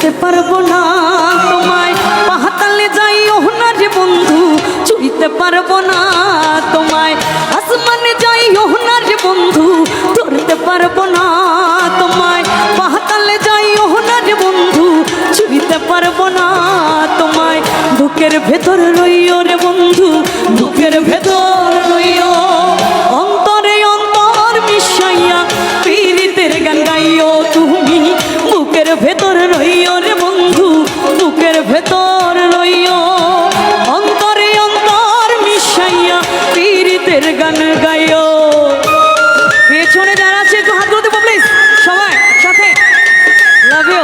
ভুলতে পারব না তোমায়। পাহাতালে যাই না রে বন্ধু চুইতে পারব না তোমায়। আসমানে যাই না রে বন্ধু, ধরতে পারব না তোমায়। পাহাতালে যাই না রে বন্ধু চুইতে পারব না তোমায়। বুকের ভেতর রইও রে বন্ধু পেছনে যারা আছে একটু হাত তুলতে প্লিজ সবাই সাথে। লাভ ইউ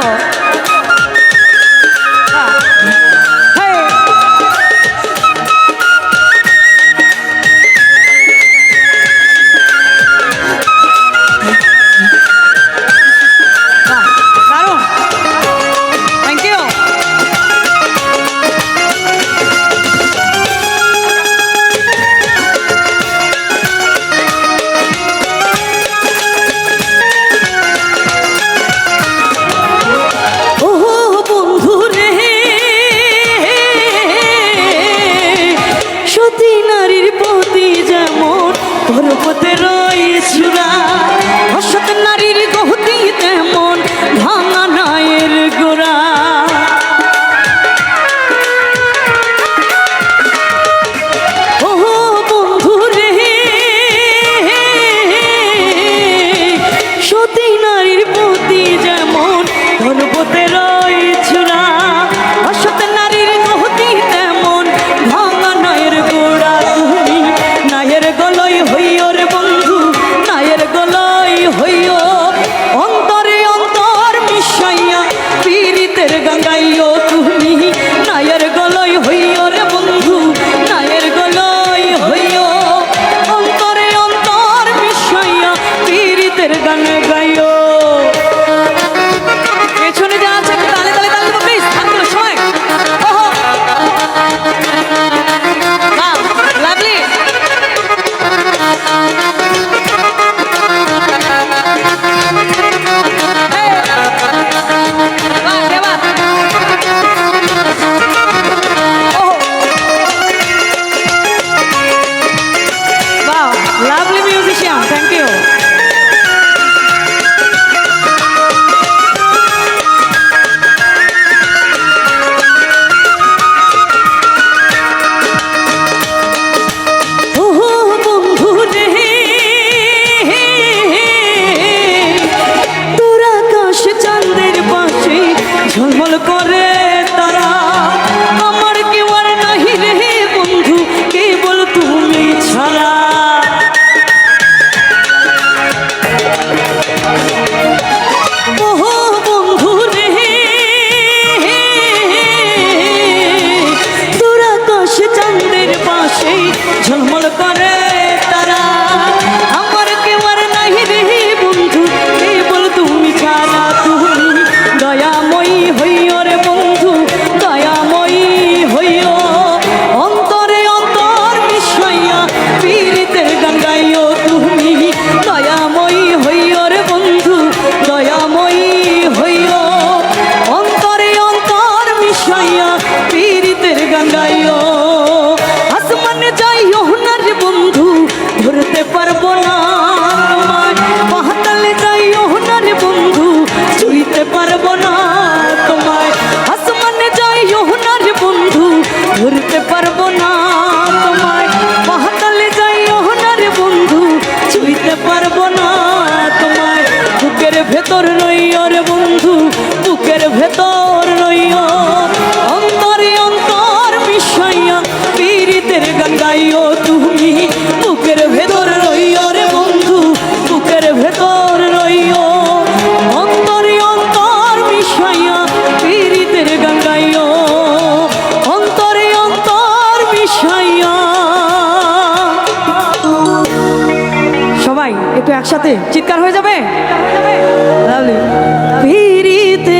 যাইও আসমানে যাইও না রে বন্ধু, ধরতে পারব না পাহাতালে যাইও না রে বন্ধু, ছুঁইতে পারব না তোমায়। আসমানে যাইও না রে বন্ধু, ধরতে পারব না তোমায়। পাহাতালে যাইও না রে বন্ধু, ছুঁইতে পারব না তোমায়। বুকের ভেতর রইও রে বন্ধু সবাই একটু একসাথে চিৎকার হয়ে যাবে? ভিড়িতে